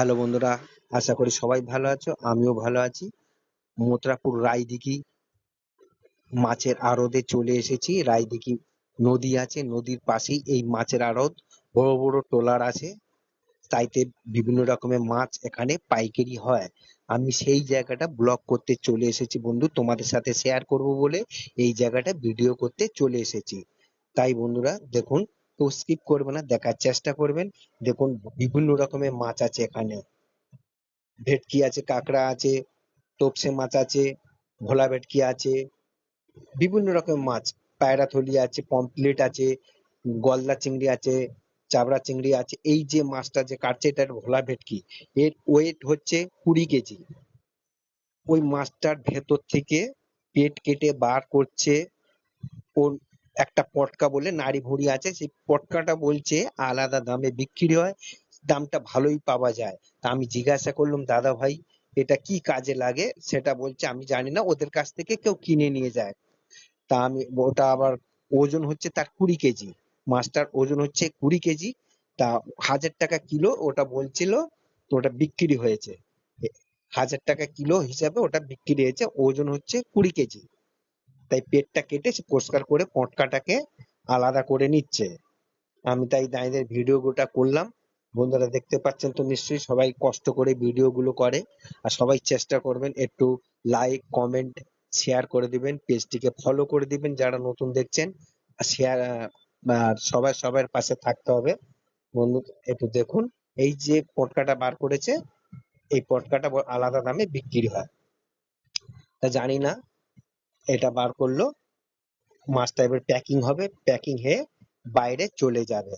Hello বন্ধুরা, আশা করি সবাই ভালো আছো, আমিও ভালো আছি। মথুরাপুর রায়দিঘি মাছের আড়তে চলে এসেছি। রায়দিঘি নদী আছে, নদীর পাশেই এই মাছের আড়ত। বড় বড় ট্রলার আছে, তাইতে বিভিন্ন রকমের মাছ এখানে পাইকারি হয়। আমি সেই জায়গাটা ব্লগ করতে চলে এসেছি বন্ধু, তোমাদের সাথে শেয়ার করব বলে এই জায়গাটা ভিডিও করতে চলে এসেছি। তাই বন্ধুরা, দেখুন তো স্কিপ করবে না, দেখার চেষ্টা করবেন। দেখুন, বিভিন্ন রকমের মাছ আছে এখানে। ভেটকি আছে, কাঁকড়া আছে তোপসে মাছ আছে ভোলা ভেটকি আছে, বিভিন্ন রকমের মাছ। পায়রাথলি আছে, পমফ্লেট আছে, গলদা চিংড়ি আছে, চাবড়া চিংড়ি আছে। এই যে মাছটা যে কাটছে, এটা ভোলা ভেটকি। এর ওয়েট হচ্ছে কুড়ি কেজি। ওই মাছটার ভেতর থেকে পেট কেটে বার করছে, ওর একটা পটকা বলে নাড়ি ভুঁড়ি আছে, সেই পটকাটা বলছে আলাদা দামে বিক্রি হয়, দামটা ভালোই পাওয়া যায়। তা আমি জিজ্ঞাসা করলাম, দাদা ভাই, এটা কি কাজে লাগে? সেটা বলছে, আমি জানি না, ওদের কাছ থেকে কেউ কিনে নিয়ে যায়। তা আমি, ওটা আবার ওজন হচ্ছে তার কুড়ি কেজি মাছটার ওজন হচ্ছে কুড়ি কেজি, তা হাজার টাকা কিলো ওটা বলছিল তো ওটা বিক্রি হয়েছে। হাজার টাকা কিলো হিসাবে ওটা বিক্রি হয়েছে, ওজন হচ্ছে কুড়ি কেজি। তাই পেটটা কেটে সে পরিষ্কার করে পটকাটাকে আলাদা করে নিচ্ছে। আমি তাই দাঁড়িয়ে ভিডিও গুলো করলাম। বন্ধুরা দেখতে পাচ্ছেন তো নিশ্চয়ই সবাই কষ্ট করে ভিডিও গুলো করে। আর সবাই চেষ্টা করবেন একটু লাইক কমেন্ট শেয়ার করে দিবেন, পেজটিকে ফলো করে দিবেন যারা নতুন দেখছেন। শেয়ার আর সবাই, সবার পাশে থাকতে হবে। বন্ধু, একটু দেখুন, এই যে পটকাটা বার করেছে, এই পটকাটা আলাদা দামে বিক্রি হয়। তা জানি না এটা বার করল। মাছটা এবার প্যাকিং হবে। প্যাকিং হয়ে বাইরে চলে যাবে।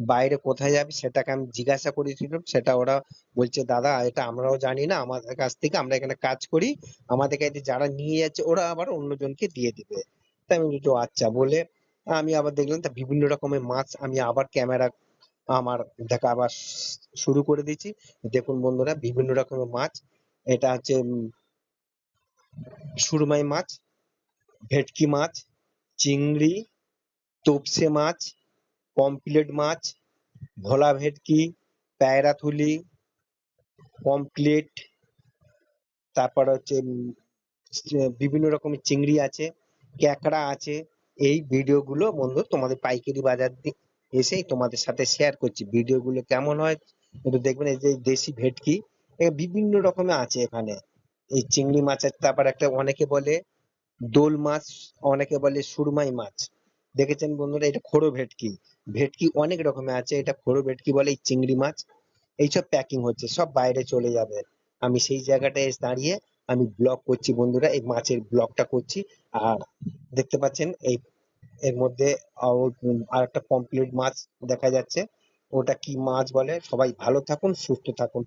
বাইরে কোথায় যাবে সেটাকে আমি জিজ্ঞাসা করেছিলাম। সেটা ওরা বলছে দাদা এটা আমরাও জানি না। আমাদের কাছ থেকে আমরা এখানে কাজ করি। আমাদের কাছে যারা নিয়ে যাচ্ছে ওরা আবার অন্যজনকে দিয়ে দিবে। তাই আমি বলছি, "ও আচ্ছা। বলে আমি আবার দেখলাম তা বিভিন্ন রকমের মাছ আমি আবার ক্যামেরা আমার দেখা আবার শুরু করে দিয়েছি দেখুন বন্ধুরা বিভিন্ন রকমের মাছ। এটা হচ্ছে সুরমাই মাছ। ভেটকি মাছ, চিংড়ি, তোপসে মাছ, পমফ্লেট মাছ ভোলা ভেটকি পায়রাথুলি পমফ্লেট, তারপর হচ্ছে বিভিন্ন রকমের চিংড়ি আছে, ক্যাকড়া আছে। এই ভিডিও গুলো বন্ধু তোমাদের পাইকারি বাজার দিয়ে এসেই তোমাদের সাথে শেয়ার করছি। ভিডিও গুলো কেমন হয় একটু দেখবেন, এই যে দেশি ভেটকি বিভিন্ন রকমের আছে এখানে। এই চিংড়ি মাছের, তারপর একটা অনেকে বলে দোল মাছ, অনেকে বলে সুরমাই মাছ। দেখেছেন বন্ধুরা, এটা খোড়ো ভেটকি। ভেটকি অনেক রকমের আছে, এটা খোড়ো ভেটকি বলে এই চিংড়ি মাছ। এইসব প্যাকিং হচ্ছে, সব বাইরে চলে যাবে। আমি সেই জায়গাটায় দাঁড়িয়ে আমি ব্লগ করছি বন্ধুরা, এই মাছের ব্লগটা করছি। আর দেখতে পাচ্ছেন, এই, এর মধ্যে আর একটা পমফ্লেট মাছ দেখা যাচ্ছে। ওটা কি মাছ বলে? সবাই ভালো থাকুন, সুস্থ থাকুন।